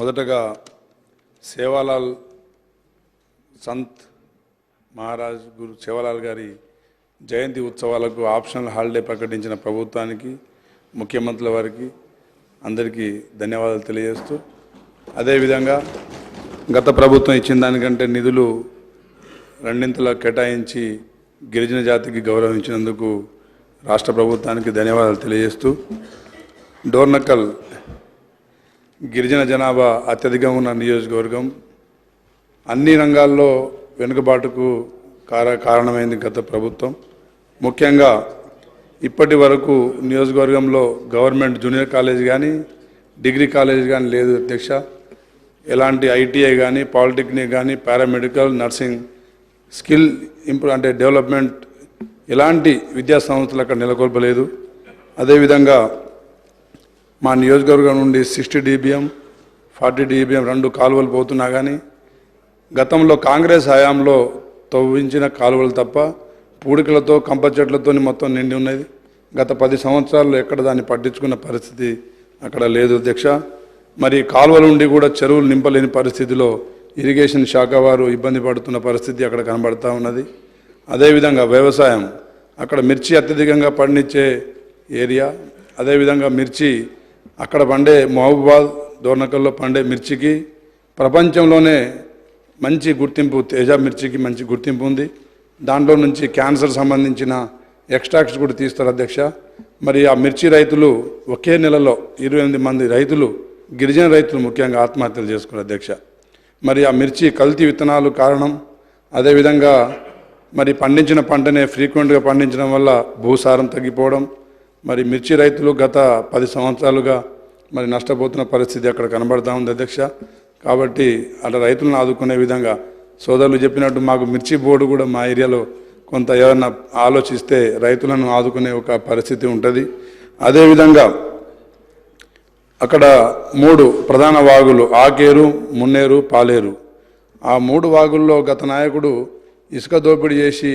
మొదటగా సేవాలాల్ సంత్ మహారాజ్ గురు సేవాలాల్ గారి జయంతి ఉత్సవాలకు ఆప్షనల్ హాలిడే ప్రకటించిన ప్రభుత్వానికి ముఖ్యమంత్రుల వారికి అందరికీ ధన్యవాదాలు తెలియజేస్తూ అదేవిధంగా గత ప్రభుత్వం ఇచ్చిన దానికంటే నిధులు రెండింతలా కేటాయించి గిరిజన జాతికి గౌరవించినందుకు రాష్ట్ర ప్రభుత్వానికి ధన్యవాదాలు తెలియజేస్తూ డోర్నకల్ గిరిజన జనాభా అత్యధికంగా ఉన్న నియోజకవర్గం. అన్ని రంగాల్లో వెనుకబాటుకు కార కారణమైంది గత ప్రభుత్వం. ముఖ్యంగా ఇప్పటి వరకు నియోజకవర్గంలో గవర్నమెంట్ జూనియర్ కాలేజ్ కానీ డిగ్రీ కాలేజ్ కానీ లేదు అధ్యక్ష. ఎలాంటి ఐటీఐ కానీ పాలిటెక్నిక్ కానీ పారామెడికల్ నర్సింగ్ స్కిల్ ఇంప్రూవ్ అంటే డెవలప్మెంట్ ఎలాంటి విద్యా సంస్థలు అక్కడ నెలకొల్పలేదు. అదేవిధంగా మా నియోజకవర్గం నుండి సిక్స్టీ డీబీఎం ఫార్టీ డీబీఎం రెండు కాలువలు పోతున్నా కానీ గతంలో కాంగ్రెస్ హయాంలో తవ్వించిన కాలువలు తప్ప పూడికలతో కంప చెట్లతో మొత్తం నిండి ఉన్నది. గత పది సంవత్సరాల్లో ఎక్కడ దాన్ని పట్టించుకున్న పరిస్థితి అక్కడ లేదు అధ్యక్ష. మరి కాలువల నుండి కూడా చెరువులు నింపలేని పరిస్థితిలో ఇరిగేషన్ శాఖ వారు ఇబ్బంది పడుతున్న పరిస్థితి అక్కడ కనబడతా ఉన్నది. అదేవిధంగా వ్యవసాయం. అక్కడ మిర్చి అత్యధికంగా పండించే ఏరియా అదేవిధంగా మిర్చి అక్కడ పండే మహబూబాద్ దోర్నకల్లో పండే మిర్చికి ప్రపంచంలోనే మంచి గుర్తింపు తేజ మిర్చికి మంచి గుర్తింపు ఉంది. దాంట్లో నుంచి క్యాన్సర్ సంబంధించిన ఎక్స్ట్రాక్ట్స్ కూడా తీస్తారు అధ్యక్ష. మరి ఆ మిర్చి రైతులు ఒకే నెలలో ఇరవై ఎనిమిది మంది రైతులు గిరిజన రైతులు ముఖ్యంగా ఆత్మహత్యలు చేసుకున్నారు అధ్యక్ష. మరి ఆ మిర్చి కల్తీ విత్తనాలు కారణం అదేవిధంగా మరి పండించిన పంటనే ఫ్రీక్వెంట్గా పండించడం వల్ల భూసారం తగ్గిపోవడం మరి మిర్చి రైతులు గత పది సంవత్సరాలుగా మరి నష్టపోతున్న పరిస్థితి అక్కడ కనబడతా ఉంది అధ్యక్ష. కాబట్టి అలా రైతులను ఆదుకునే విధంగా సోదరులు చెప్పినట్టు మాకు మిర్చి బోర్డు కూడా మా ఏరియాలో కొంత ఏమన్నా ఆలోచిస్తే రైతులను ఆదుకునే ఒక పరిస్థితి ఉంటుంది. అదేవిధంగా అక్కడ మూడు ప్రధాన వాగులు ఆకేరు మున్నేరు పాలేరు. ఆ మూడు వాగుల్లో గత నాయకుడు ఇసుక దోపిడీ చేసి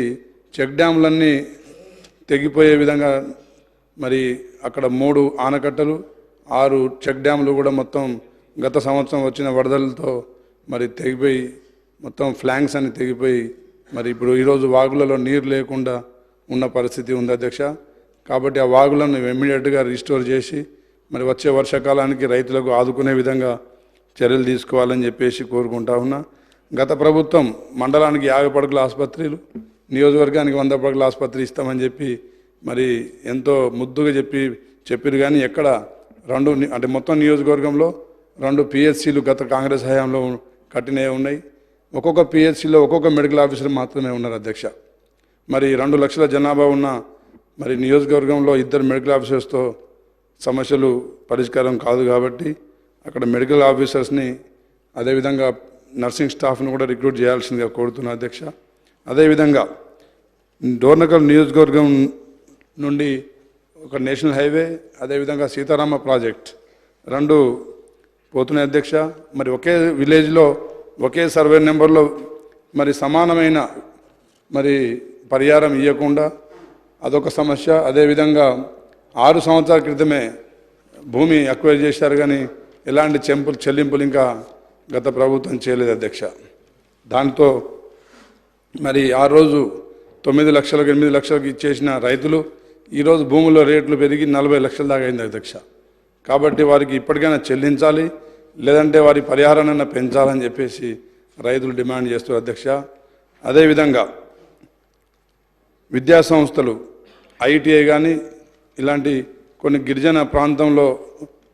చెక్ డ్యాంలన్నీ తెగిపోయే విధంగా మరి అక్కడ మూడు ఆనకట్టలు ఆరు చెక్ డ్యాములు కూడా మొత్తం గత సంవత్సరం వచ్చిన వరదలతో మరి తెగిపోయి మొత్తం ఫ్లాంక్స్ అని తెగిపోయి మరి ఇప్పుడు ఈరోజు వాగులలో నీరు లేకుండా ఉన్న పరిస్థితి ఉంది అధ్యక్ష. కాబట్టి ఆ వాగులను ఇమ్మీడియట్గా రిస్టోర్ చేసి మరి వచ్చే వర్షాకాలానికి రైతులకు ఆదుకునే విధంగా చర్యలు తీసుకోవాలని చెప్పేసి కోరుకుంటా ఉన్నా. గత ప్రభుత్వం మండలానికి యాభై పడకల ఆసుపత్రులు నియోజకవర్గానికి వంద పడకల ఆసుపత్రి ఇస్తామని చెప్పి మరి ఎంతో ముద్దుగా చెప్పి చెప్పారు కానీ ఎక్కడ రెండు అంటే మొత్తం నియోజకవర్గంలో రెండు పిహెచ్సిలు గత కాంగ్రెస్ హయాంలో కట్టినవి ఉన్నాయి. ఒక్కొక్క పిహెచ్సిలో ఒక్కొక్క మెడికల్ ఆఫీసర్ మాత్రమే ఉన్నారు అధ్యక్ష. మరి రెండు లక్షల జనాభా ఉన్న మరి నియోజకవర్గంలో ఇద్దరు మెడికల్ ఆఫీసర్స్తో సమస్యలు పరిష్కారం కాదు కాబట్టి అక్కడ మెడికల్ ఆఫీసర్స్ని అదేవిధంగా నర్సింగ్ స్టాఫ్ను కూడా రిక్రూట్ చేయాల్సిందిగా కోరుతున్నా అధ్యక్ష. అదేవిధంగా డోర్నకల్ నియోజకవర్గం నుండి ఒక నేషనల్ హైవే అదేవిధంగా సీతారామ ప్రాజెక్ట్. రెండు పోతున్నాయి అధ్యక్ష మరి ఒకే విలేజ్లో ఒకే సర్వే నెంబర్లో మరి సమానమైన మరి పరిహారం ఇవ్వకుండా అదొక సమస్య. అదేవిధంగా ఆరు సంవత్సరాల క్రితమే భూమి అక్వైర్ చేశారు కానీ ఎలాంటి చెంపులు చెల్లింపులు ఇంకా గత ప్రభుత్వం చేయలేదు అధ్యక్ష. దాంతో మరి ఆ రోజు తొమ్మిది లక్షలకు ఎనిమిది లక్షలకు ఇచ్చేసిన రైతులు ఈరోజు భూముల రేట్లు పెరిగి నలభై లక్షల దాకా అయింది అధ్యక్ష. కాబట్టి వారికి ఇప్పటికైనా చెల్లించాలి లేదంటే వారి పరిహారాన్ని పెంచాలని చెప్పేసి రైతులు డిమాండ్ చేస్తారు అధ్యక్ష. అదేవిధంగా విద్యా సంస్థలు ఐటీఐ కానీ ఇలాంటి కొన్ని గిరిజన ప్రాంతంలో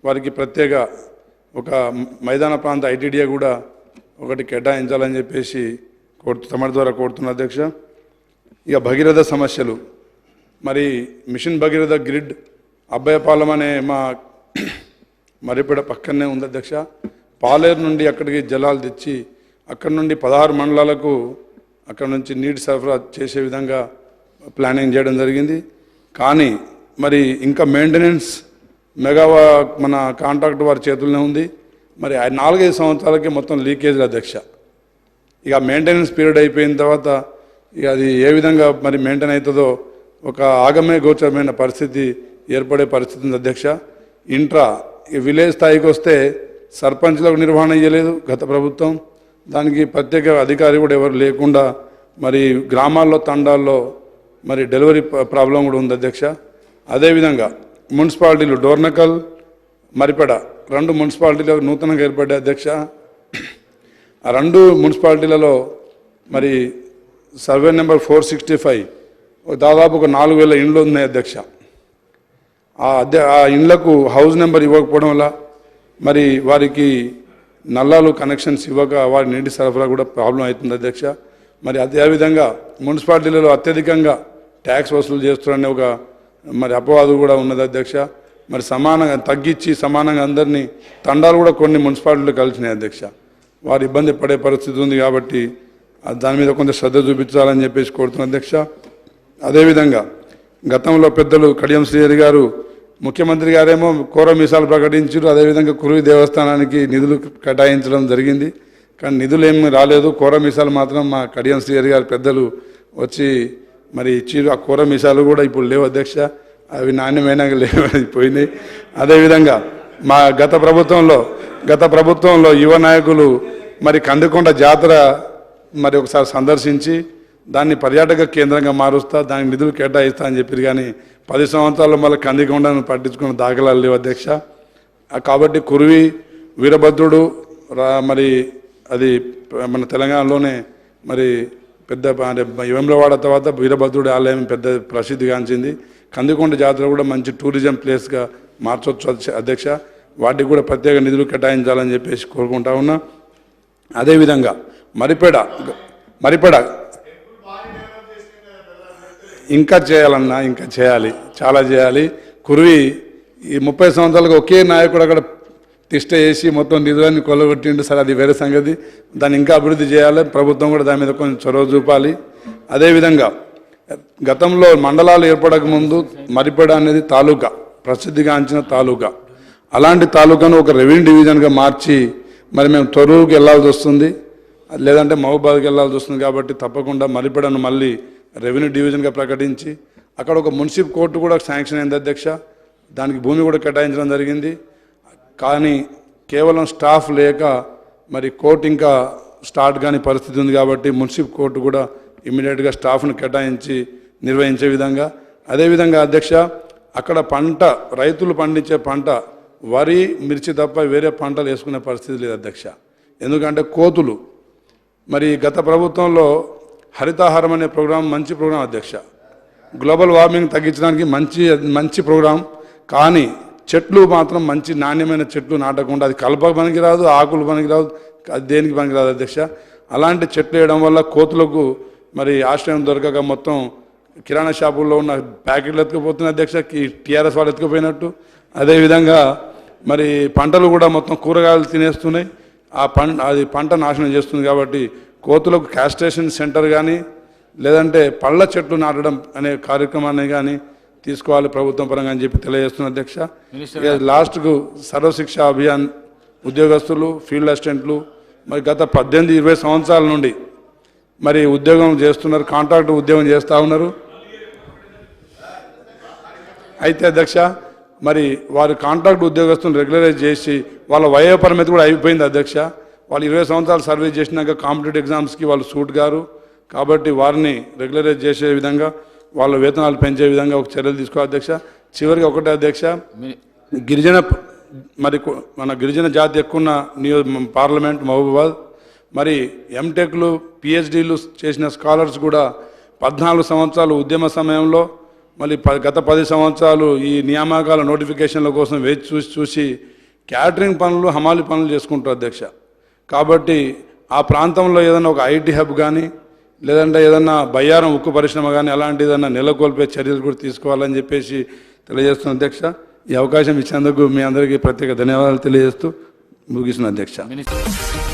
వారికి ప్రత్యేక ఒక మైదాన ప్రాంత ఐటీడీఏ కూడా ఒకటి కేటాయించాలని చెప్పేసి కోరుతు తమ ద్వారా కోరుతున్న అధ్యక్ష. ఇక భగీరథ సమస్యలు. మరి మిషన్ భగీరథ గ్రిడ్ అబ్బాయపాలెం అనే మా మరిపెడ పక్కనే ఉంది అధ్యక్ష. పాలేరు నుండి అక్కడికి జలాలు తెచ్చి అక్కడి నుండి పదహారు మండలాలకు అక్కడ నుంచి నీటి సరఫరా చేసే విధంగా ప్లానింగ్ చేయడం జరిగింది. కానీ మరి ఇంకా మెయింటెనెన్స్ మెగావా మన కాంట్రాక్ట్ వారి చేతుల్లోనే ఉంది. మరి ఆ నాలుగైదు సంవత్సరాలకి మొత్తం లీకేజ్ అధ్యక్ష. ఇక మెయింటెనెన్స్ పీరియడ్ అయిపోయిన తర్వాత ఇక అది ఏ విధంగా మరి మెయింటైన్ అవుతుందో ఒక ఆగమే గోచరమైన పరిస్థితి ఏర్పడే పరిస్థితి ఉంది అధ్యక్ష. ఇంట్రా విలేజ్ స్థాయికి వస్తే సర్పంచ్లకు నిర్వహణ ఇవ్వలేదు గత ప్రభుత్వం. దానికి ప్రత్యేక అధికారి కూడా ఎవరు లేకుండా మరి గ్రామాల్లో తండాల్లో మరి డెలివరీ ప్రాబ్లం కూడా ఉంది అధ్యక్ష. అదేవిధంగా మున్సిపాలిటీలు డోర్నకల్ మరిపెడ రెండు మున్సిపాలిటీలు నూతనంగా ఏర్పడ్డాయి అధ్యక్ష. ఆ రెండు మున్సిపాలిటీలలో మరి survey number four sixty five దాదాపు ఒక నాలుగు వేల ఇండ్లు ఉన్నాయి అధ్యక్ష. ఆ అధ్య ఆ ఇండ్లకు హౌస్ నెంబర్ ఇవ్వకపోవడం వల్ల మరి వారికి నల్లాలు కనెక్షన్స్ ఇవ్వక వారి నీటి సరఫరా కూడా ప్రాబ్లం అవుతుంది అధ్యక్ష. మరి అదేవిధంగా మున్సిపాలిటీలలో అత్యధికంగా ట్యాక్స్ వసూలు చేస్తున్నారనే ఒక మరి అపవాదు కూడా ఉన్నది అధ్యక్ష. మరి సమానంగా తగ్గించి సమానంగా అందరినీ తండాలు కూడా కొన్ని మున్సిపాలిటీలు కలిసినాయి అధ్యక్ష. వారు ఇబ్బంది పడే పరిస్థితి ఉంది కాబట్టి దాని మీద కొంత శ్రద్ధ చూపించాలని చెప్పేసి కోరుతున్న అధ్యక్ష. అదేవిధంగా గతంలో పెద్దలు కడియం శ్రీహరి గారు ముఖ్యమంత్రి గారేమో కోర మీసాలు ప్రకటించారు. అదేవిధంగా కురువి దేవస్థానానికి నిధులు కేటాయించడం జరిగింది. కానీ నిధులు ఏమి రాలేదు. కోర మీసాలు మాత్రం మా కడియం శ్రీహరి గారు పెద్దలు వచ్చి మరి ఇచ్చిరు. ఆ కూర మీసాలు కూడా ఇప్పుడు లేవు అధ్యక్ష. అవి నాణ్యమైన లేవు పోయినాయి. అదేవిధంగా మా గత ప్రభుత్వంలో గత ప్రభుత్వంలో యువ నాయకులు మరి కందికొండ జాతర మరి ఒకసారి సందర్శించి దాన్ని పర్యాటక కేంద్రంగా మారుస్తా దానికి నిధులు కేటాయిస్తా అని చెప్పారు కానీ పది సంవత్సరాలు మళ్ళీ కందికొండను పట్టించుకున్న దాఖలాలు లేవు అధ్యక్ష. కాబట్టి కురువి వీరభద్రుడు రా మరి అది మన తెలంగాణలోనే మరి పెద్ద అంటే వేములవాడ తర్వాత వీరభద్రుడి ఆలయం పెద్ద ప్రసిద్ధిగాంచింది. కందికొండ జాతర కూడా మంచి టూరిజం ప్లేస్గా మార్చొచ్చు అధ్యక్ష- అధ్యక్ష. వాటికి కూడా ప్రత్యేక నిధులు కేటాయించాలని చెప్పేసి కోరుకుంటా ఉన్నా. అదేవిధంగా మరిపేడ మరిపేడ ఇంకా చేయాలన్నా ఇంకా చేయాలి చాలా చేయాలి. కురువి ఈ ముప్పై సంవత్సరాలకు ఒకే నాయకుడు అక్కడ తిష్ట వేసి మొత్తం నిధులన్నీ కొల్లగొట్టిండు. సరే అది వేరే సంగతి. దాన్ని ఇంకా అభివృద్ధి చేయాలి. ప్రభుత్వం కూడా దాని మీద కొంచెం చొరవ చూపాలి. అదేవిధంగా గతంలో మండలాలు ఏర్పడక ముందు అనేది తాలూకా ప్రసిద్ధిగాంచిన తాలూకా. అలాంటి తాలూకాను ఒక రెవెన్యూ డివిజన్గా మార్చి మరి మేము తొరువుకి వెళ్ళాల్సి వస్తుంది. లేదంటే మహబాద్కి వెళ్ళాల్సి వస్తుంది కాబట్టి తప్పకుండా మరిపడను మళ్ళీ రెవెన్యూ డివిజన్గా ప్రకటించి అక్కడ ఒక మున్సిపల్ కోర్టు కూడా శాంక్షన్ అయింది అధ్యక్ష. దానికి భూమి కూడా కేటాయించడం జరిగింది. కానీ కేవలం స్టాఫ్ లేక మరి కోర్టు ఇంకా స్టార్ట్ కాని పరిస్థితి ఉంది కాబట్టి మున్సిపల్ కోర్టు కూడా ఇమ్మీడియట్గా స్టాఫ్ను కేటాయించి నిర్వహించే విధంగా. అదేవిధంగా అధ్యక్ష అక్కడ పంట రైతులు పండించే పంట వరి మిర్చి తప్ప వేరే పంటలు వేసుకునే పరిస్థితి లేదు అధ్యక్ష. ఎందుకంటే కోతులు. మరి గత ప్రభుత్వంలో హరితాహారం అనే ప్రోగ్రాం మంచి ప్రోగ్రాం అధ్యక్ష. గ్లోబల్ వార్మింగ్ తగ్గించడానికి మంచి మంచి ప్రోగ్రాం. కానీ చెట్లు మాత్రం మంచి నాణ్యమైన చెట్లు నాటకుండా అది కలప పనికిరాదు ఆకులు పనికి రాదు అది దేనికి పనికిరాదు అధ్యక్ష. అలాంటి చెట్లు వేయడం వల్ల కోతులకు మరి ఆశ్రయం దొరకక మొత్తం కిరాణా షాపుల్లో ఉన్న ప్యాకెట్లు ఎత్తుకుపోతున్న అధ్యక్ష టీఆర్ఎస్ వాళ్ళు ఎత్తుకుపోయినట్టు. అదేవిధంగా మరి పంటలు కూడా మొత్తం కూరగాయలు తినేస్తున్నాయి. ఆ పంట అది పంట నాశనం చేస్తుంది కాబట్టి కోతులకు క్యాస్ట్రేషన్ సెంటర్ కానీ లేదంటే పళ్ళ చెట్లు నాటడం అనే కార్యక్రమాన్ని కానీ తీసుకోవాలి ప్రభుత్వం పరంగా అని చెప్పి తెలియజేస్తున్న అధ్యక్ష. లాస్ట్కు సర్వశిక్ష అభియాన్ ఉద్యోగస్తులు ఫీల్డ్ అసిస్టెంట్లు మరి గత పద్దెనిమిది ఇరవై సంవత్సరాల నుండి మరి ఉద్యోగం చేస్తున్నారు కాంట్రాక్ట్ ఉద్యోగం చేస్తూ ఉన్నారు. అయితే అధ్యక్ష మరి వారి కాంట్రాక్ట్ ఉద్యోగస్తులను రెగ్యులరైజ్ చేసి వాళ్ళ వయో పరిమితి కూడా అయిపోయింది అధ్యక్ష. వాళ్ళు ఇరవై సంవత్సరాలు సర్వీస్ చేసినాక కాంపిటేటివ్ ఎగ్జామ్స్కి వాళ్ళు సూట్ గారు. కాబట్టి వారిని రెగ్యులరైజ్ చేసే విధంగా వాళ్ళ వేతనాలు పెంచే విధంగా ఒక చర్యలు తీసుకో అధ్యక్ష. చివరికి ఒకటే అధ్యక్ష గిరిజన మరి మన గిరిజన జాతి ఎక్కువ ఉన్న నియో పార్లమెంట్ మహబూబాద్. మరి ఎంటెక్లు పిహెచ్డీలు చేసిన స్కాలర్స్ కూడా పద్నాలుగు సంవత్సరాలు ఉద్యమ సమయంలో మళ్ళీ ప గత పది సంవత్సరాలు ఈ నియామకాల నోటిఫికేషన్ల కోసం వేచి చూసి చూసి క్యాటరింగ్ పనులు హమాలి పనులు చేసుకుంటారు అధ్యక్ష. కాబట్టి ఆ ప్రాంతంలో ఏదైనా ఒక ఐటీ హబ్ కానీ లేదంటే ఏదన్నా బయ్యారం ఉక్కు పరిశ్రమ కానీ అలాంటి ఏదన్నా నెలకొల్పే చర్యలు కూడా తీసుకోవాలని చెప్పేసి తెలియజేస్తున్న అధ్యక్ష. ఈ అవకాశం ఇచ్చినందుకు మీ అందరికీ ప్రత్యేక ధన్యవాదాలు తెలియజేస్తూ ముగిసిన అధ్యక్ష. మినిస్టర్